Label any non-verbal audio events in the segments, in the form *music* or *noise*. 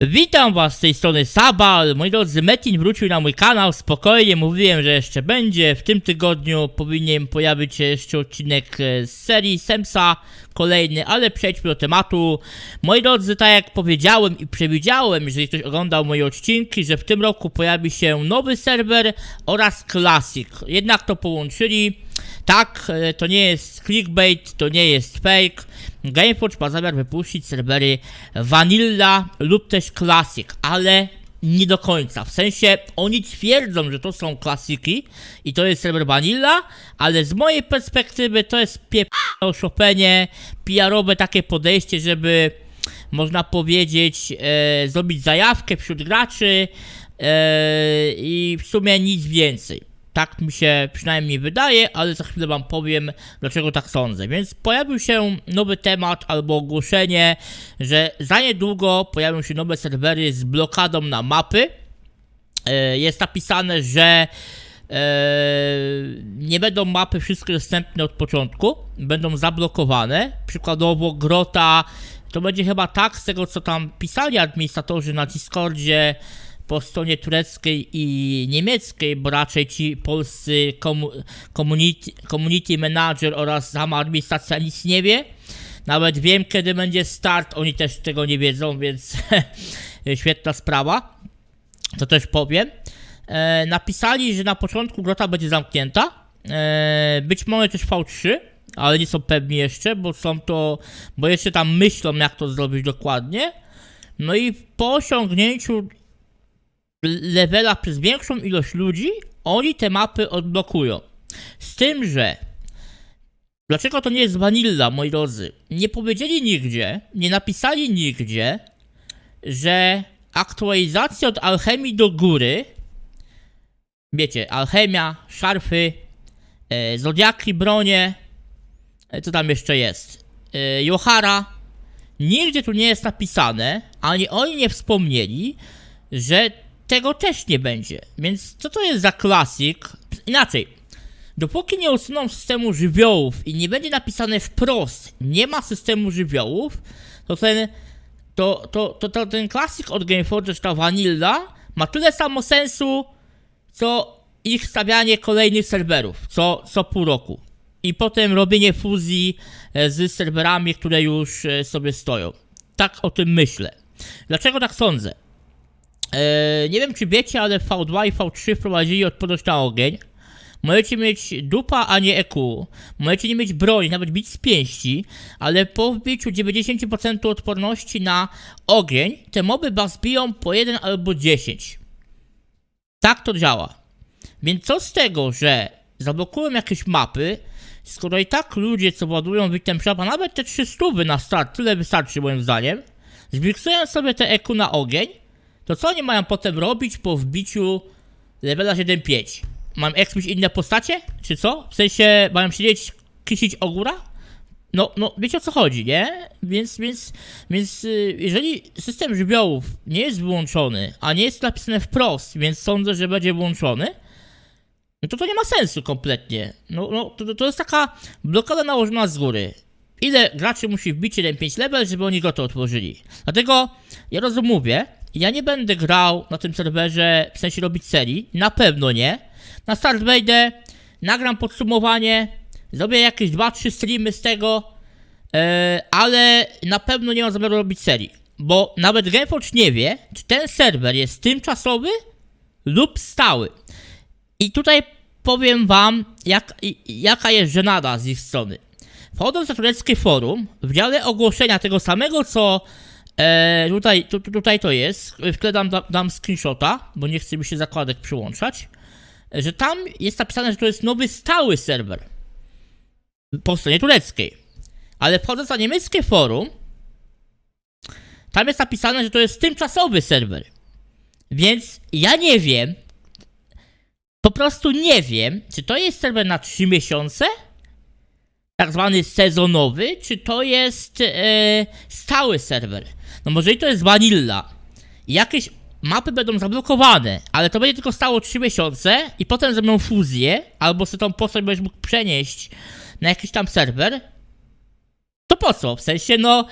Witam was z tej strony Sabal, moi drodzy, Metin wrócił na mój kanał, spokojnie, mówiłem, że jeszcze będzie, w tym tygodniu powinien pojawić się jeszcze odcinek e, z serii Semsa, kolejny, ale przejdźmy do tematu. Moi drodzy, tak jak powiedziałem i przewidziałem, jeżeli ktoś oglądał moje odcinki, że w tym roku pojawi się nowy serwer oraz Classic, jednak to połączyli, tak, e, to nie jest clickbait, to nie jest fake. Gameforge ma zamiar wypuścić serwery Vanilla lub też Classic, ale nie do końca. W sensie oni twierdzą, że to są klasiki i to jest serwer Vanilla, ale z mojej perspektywy to jest pie oszopenie, PR-owe takie podejście, żeby można powiedzieć e, zrobić zajawkę wśród graczy e, i w sumie nic więcej. Tak mi się przynajmniej wydaje, ale za chwilę wam powiem, dlaczego tak sądzę. Więc pojawił się nowy temat albo ogłoszenie, że za niedługo pojawią się nowe serwery z blokadą na mapy. E, Jest napisane, że e, nie będą mapy wszystkie dostępne od początku, będą zablokowane. Przykładowo Grota to będzie chyba tak, z tego co tam pisali administratorzy na Discordzie po stronie tureckiej i niemieckiej, bo raczej ci polscy komu community, community manager oraz sama administracja nic nie wie. Nawet wiem kiedy będzie start, oni też tego nie wiedzą, więc *laughs* świetna sprawa. To też powiem. E, napisali, że na początku grota będzie zamknięta. E, być może też V3, ale nie są pewni jeszcze, bo są to. bo jeszcze tam myślą, jak to zrobić dokładnie. No i po osiągnięciu levela przez większą ilość ludzi, oni te mapy odblokują. Z tym, że dlaczego to nie jest vanilla, moi drodzy? Nie powiedzieli nigdzie, nie napisali nigdzie, że aktualizacja od alchemii do góry, wiecie, alchemia, szarfy, e, zodiaki, bronie, e, co tam jeszcze jest, e, Johara, nigdzie tu nie jest napisane, ani oni nie wspomnieli, że tego też nie będzie. Więc co to jest za klasik? Inaczej, dopóki nie usuną systemu żywiołów i nie będzie napisane wprost, nie ma systemu żywiołów, to ten, to, to, to, to ten klasik od Gameforge, ta Vanilla, ma tyle samo sensu, co ich stawianie kolejnych serwerów, co, co pół roku. I potem robienie fuzji e, z serwerami, które już e, sobie stoją. Tak o tym myślę. Dlaczego tak sądzę? Eee, nie wiem czy wiecie, ale V2 i V3 wprowadzili odporność na ogień. Możecie mieć dupa, a nie EQ. Możecie nie mieć broni, nawet bić z pięści, ale po wbiciu 90% odporności na ogień, te moby was biją po 1 albo 10. Tak to działa. Więc co z tego, że zablokują jakieś mapy, skoro i tak ludzie, co ładują witem szapa, nawet te 300 na start, tyle wystarczy moim zdaniem, zmiksują sobie te EQ na ogień, to co oni mają potem robić po wbiciu levela 7.5? Mam ekspić inne postacie? Czy co? W sensie mają siedzieć, kisić ogóra? No, no, wiecie o co chodzi, nie? Więc, więc, więc y, jeżeli system żywiołów nie jest wyłączony, a nie jest napisane wprost, więc sądzę, że będzie włączony, no to to nie ma sensu kompletnie. No, no to, to jest taka blokada nałożona z góry. Ile graczy musi wbić 1.5 level, żeby oni go to otworzyli? Dlatego ja rozumiem, ja nie będę grał na tym serwerze, w sensie robić serii, na pewno nie. Na start wejdę, nagram podsumowanie, zrobię jakieś 2-3 streamy z tego, e, ale na pewno nie mam zamiaru robić serii. Bo nawet Gameforge nie wie, czy ten serwer jest tymczasowy lub stały. I tutaj powiem wam, jak, jaka jest żenada z ich strony. Wchodząc na tureckie forum, w dziale ogłoszenia tego samego, co e, tutaj, tu, tu- tutaj to jest, w tle dam, dam screenshota, bo nie chcę mi się zakładek przyłączać, że tam jest napisane, że to jest nowy stały serwer po stronie tureckiej. Ale wchodząc na niemieckie forum, tam jest napisane, że to jest tymczasowy serwer. Więc ja nie wiem, po prostu nie wiem, czy to jest serwer na 3 miesiące, tak zwany sezonowy, czy to jest e, stały serwer. No może i to jest vanilla. I jakieś mapy będą zablokowane, ale to będzie tylko stało 3 miesiące i potem zrobią fuzję, albo sobie tą postać będziesz mógł przenieść na jakiś tam serwer. To po co? W sensie, no,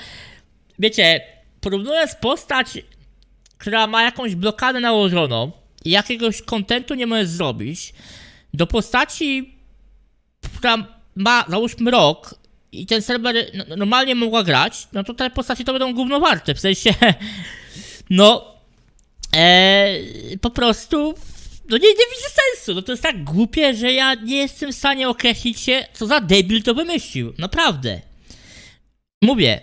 wiecie, porównując postać która ma jakąś blokadę nałożoną i jakiegoś kontentu nie możesz zrobić, do postaci, która ma załóżmy rok i ten serwer n- normalnie mogła grać, no to te postacie to będą gówno warte, w sensie, *laughs* no, e, po prostu, no nie, nie widzę sensu, no to jest tak głupie, że ja nie jestem w stanie określić się, co za debil to wymyślił, naprawdę. Mówię,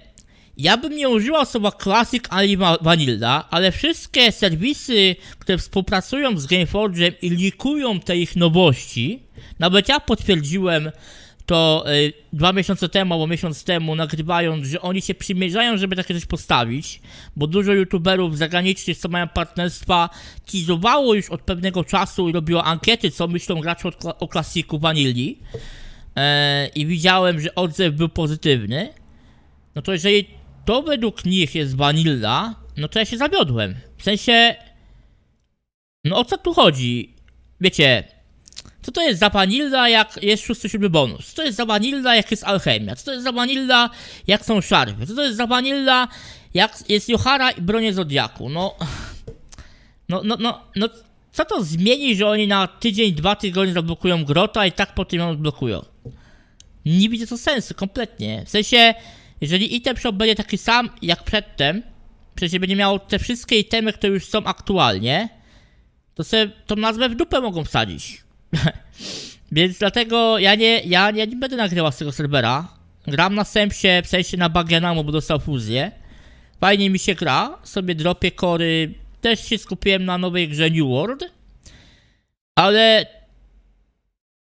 ja bym nie użyła słowa Classic ani va- Vanilla, ale wszystkie serwisy, które współpracują z Gameforge'em i likują te ich nowości, nawet ja potwierdziłem to y, dwa miesiące temu albo miesiąc temu, nagrywając, że oni się przymierzają, żeby takie coś postawić, bo dużo youtuberów zagranicznych, co mają partnerstwa, teasowało już od pewnego czasu i robiło ankiety, co myślą gracze o, o klasiku Vanilli. E, I widziałem, że odzew był pozytywny no to jeżeli to według nich jest vanilla, no to ja się zawiodłem. W sensie, no o co tu chodzi? Wiecie, co to jest za vanilla, jak jest 6-7 bonus? Co to jest za vanilla, jak jest alchemia? Co to jest za vanilla, jak są szarpy? Co to jest za vanilla, jak jest Johara i bronie Zodiaku? No, no, no, no, no, co to zmieni, że oni na tydzień, dwa tygodnie zablokują grota i tak potem ją odblokują? Nie widzę to sensu, kompletnie. W sensie, jeżeli item shop będzie taki sam jak przedtem, przecież będzie miało te wszystkie itemy, które już są aktualnie, to sobie tą nazwę w dupę mogą wsadzić. *laughs* Więc dlatego ja nie, ja, ja nie będę nagrywał z tego serwera. Gram na w sensie na Bagianamu, bo dostał fuzję. Fajnie mi się gra, sobie dropię kory. Też się skupiłem na nowej grze New World. Ale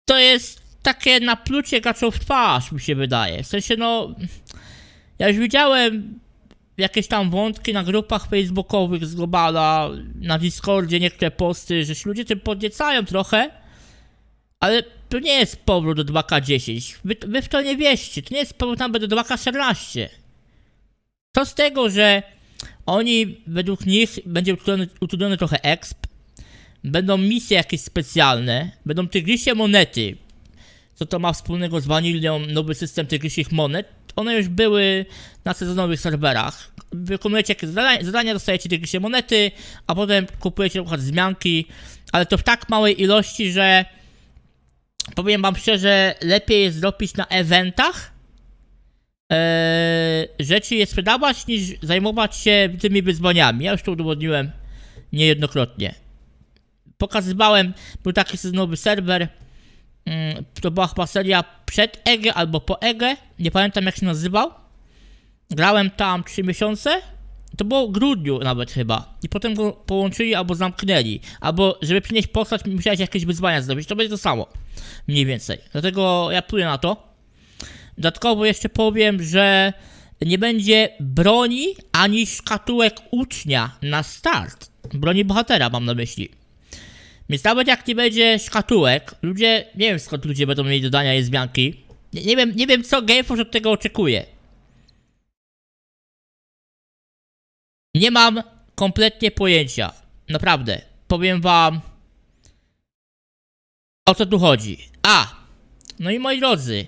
to jest takie naplucie gaczą w twarz, mi się wydaje. W sensie, no. Ja już widziałem jakieś tam wątki na grupach facebookowych z Globala, na Discordzie niektóre posty, że się ludzie tym podniecają trochę. Ale to nie jest powrót do 2K10. Wy, wy w to nie wieście. To nie jest powrót tam do 2K14. Co z tego, że oni według nich będzie utrudniony, utrudniony trochę exp, będą misje jakieś specjalne, będą tygrysie monety, co to ma wspólnego z Vanillią, nowy system tygrysich monet. One już były na sezonowych serwerach. Wykonujecie jakieś zadania, zadania dostajecie tygrysie monety, a potem kupujecie na przykład wzmianki, ale to w tak małej ilości, że powiem wam szczerze, lepiej jest zrobić na eventach eee, rzeczy je sprzedawać, niż zajmować się tymi wyzwaniami. Ja już to udowodniłem niejednokrotnie. Pokazywałem, był taki sezonowy serwer, Mm, to była chyba seria przed EGE albo po EGE, nie pamiętam jak się nazywał. Grałem tam 3 miesiące, to było w grudniu nawet chyba. I potem go połączyli albo zamknęli. Albo żeby przynieść postać musiałeś jakieś wyzwania zrobić, to będzie to samo. Mniej więcej. Dlatego ja pluję na to. Dodatkowo jeszcze powiem, że nie będzie broni ani szkatułek ucznia na start. Broni bohatera mam na myśli. Więc nawet jak nie będzie szkatułek, ludzie, nie wiem skąd ludzie będą mieli dodania i zmianki. Nie, nie wiem, nie wiem co Gameforge od tego oczekuje. Nie mam kompletnie pojęcia. Naprawdę. Powiem wam o co tu chodzi. A! No i moi drodzy.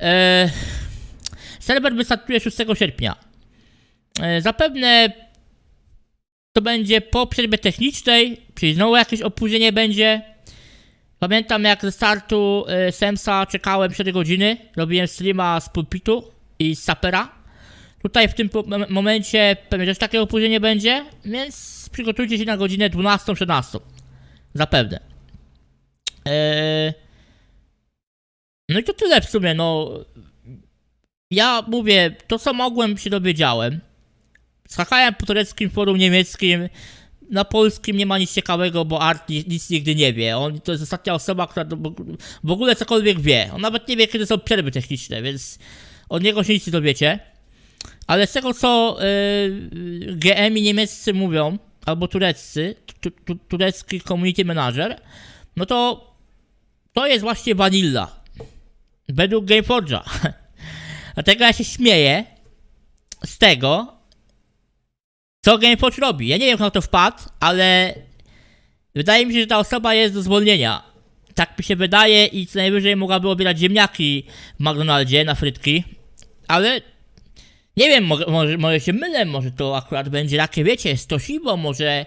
E, serwer wystartuje 6 sierpnia. E, zapewne to będzie po przerwie technicznej, czyli znowu jakieś opóźnienie będzie. Pamiętam jak ze startu y, Semsa czekałem 4 godziny, robiłem streama z pulpitu i z sapera. Tutaj w tym momencie pewnie też takie opóźnienie będzie, więc przygotujcie się na godzinę 12-13. Zapewne. Eee... No i to tyle w sumie, no. Ja mówię, to co mogłem się dowiedziałem. Skakałem po tureckim forum niemieckim. Na polskim nie ma nic ciekawego, bo Art ni- nic nigdy nie wie. On to jest ostatnia osoba, która w ogóle cokolwiek wie. On nawet nie wie, kiedy są przerwy techniczne, więc od niego się nic nie dowiecie. Ale z tego, co yy, GM-i niemieccy mówią, albo tureccy, tu, tu, turecki community manager, no to to jest właśnie vanilla. Według Gameforge'a. *laughs* Dlatego ja się śmieję z tego, co GameForge robi. Ja nie wiem, kto to wpadł, ale wydaje mi się, że ta osoba jest do zwolnienia. Tak mi się wydaje i co najwyżej mogłaby obierać ziemniaki w McDonaldzie na frytki, ale Nie wiem, może, może, może się mylę, może to akurat będzie takie, wiecie, stosiwo, może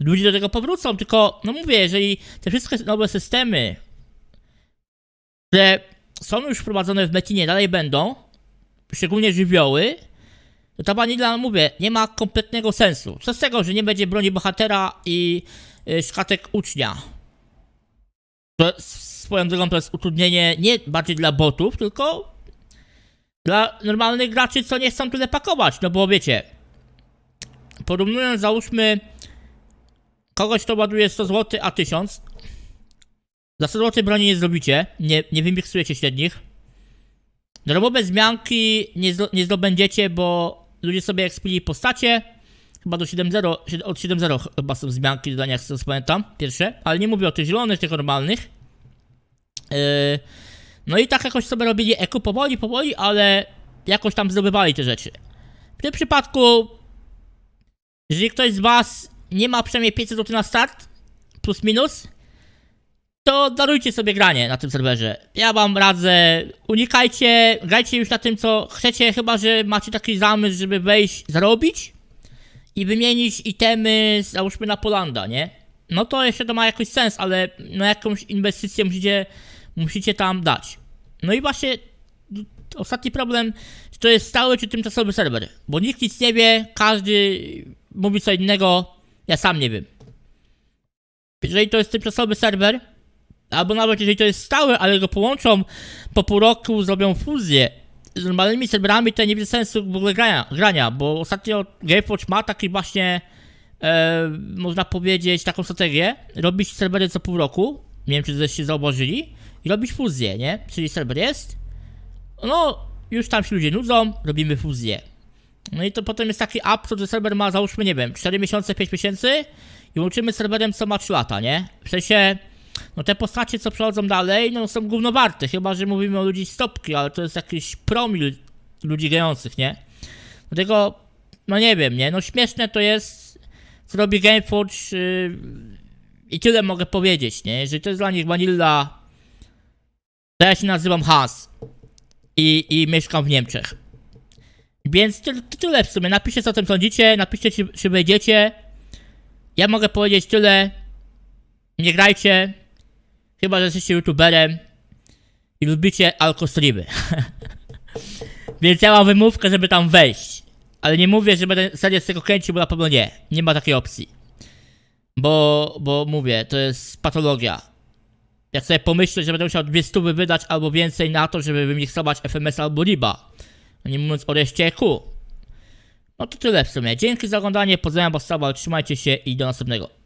ludzie do tego powrócą, tylko, no mówię, jeżeli te wszystkie nowe systemy, które są już wprowadzone w Metinie, dalej będą, szczególnie żywioły, to ta vanilla, mówię, nie ma kompletnego sensu. Co z tego, że nie będzie broni bohatera i y, szkatek ucznia? To swoją drogą to jest utrudnienie nie bardziej dla botów, tylko dla normalnych graczy, co nie chcą tyle pakować, no bo wiecie, porównując załóżmy kogoś, kto ładuje 100 zł, a 1000, za 100 zł broni nie zrobicie, nie, nie wymiksujecie średnich. Darmowe zmianki nie, zdo, nie zdobędziecie, bo ludzie sobie ekspili postacie. Chyba do 7.0, sied- od 7.0 chyba są zmianki dodania, jak sobie pamiętam, pierwsze. Ale nie mówię o tych zielonych, tych normalnych. Yy, no i tak jakoś sobie robili eko powoli, powoli, ale jakoś tam zdobywali te rzeczy. W tym przypadku, jeżeli ktoś z was nie ma przynajmniej 500 zł na start, plus minus, to darujcie sobie granie na tym serwerze. Ja wam radzę, unikajcie, grajcie już na tym, co chcecie, chyba że macie taki zamysł, żeby wejść, zarobić i wymienić itemy, załóżmy na Polanda, nie? No to jeszcze to ma jakiś sens, ale no jakąś inwestycję musicie, musicie tam dać. No i właśnie ostatni problem, czy to jest stały czy tymczasowy serwer, bo nikt nic nie wie, każdy mówi co innego, ja sam nie wiem. Jeżeli to jest tymczasowy serwer, albo nawet jeżeli to jest stałe, ale go połączą po pół roku, zrobią fuzję z normalnymi serwerami, to nie widzę sensu w ogóle grania, grania bo ostatnio GameWatch ma taki właśnie, e, można powiedzieć, taką strategię, robić serwery co pół roku, nie wiem czy żeście zauważyli, robić fuzję, nie? Czyli serwer jest, no już tam się ludzie nudzą, robimy fuzję. No i to potem jest taki absurd, że serwer ma załóżmy, nie wiem, 4 miesiące, 5 miesięcy i łączymy serwerem co ma 3 lata, nie? W sensie, no te postacie co przechodzą dalej, no są gównowarte, chyba że mówimy o ludzi z topki, ale to jest jakiś promil ludzi grających, nie? Dlatego, no nie wiem, nie? No śmieszne to jest, co robi Gameforge yy, i tyle mogę powiedzieć, nie? Jeżeli to jest dla nich vanilla, ja się nazywam Hans i, i mieszkam w Niemczech. Więc tyle, w sumie. Napiszcie co o tym sądzicie, napiszcie czy, czy wejdziecie. Ja mogę powiedzieć tyle. Nie grajcie. Chyba, że jesteście youtuberem i lubicie alkostreamy. *laughs* Więc ja mam wymówkę, żeby tam wejść. Ale nie mówię, że będę serię z tego kręcił, bo na pewno nie. Nie ma takiej opcji. Bo, bo mówię, to jest patologia. Jak sobie pomyślę, że będę musiał dwie stówy wydać albo więcej na to, żeby wymiksować FMS albo Riba. No nie mówiąc o reszcie Q. No to tyle w sumie. Dzięki za oglądanie, pozdrawiam was, trzymajcie się i do następnego.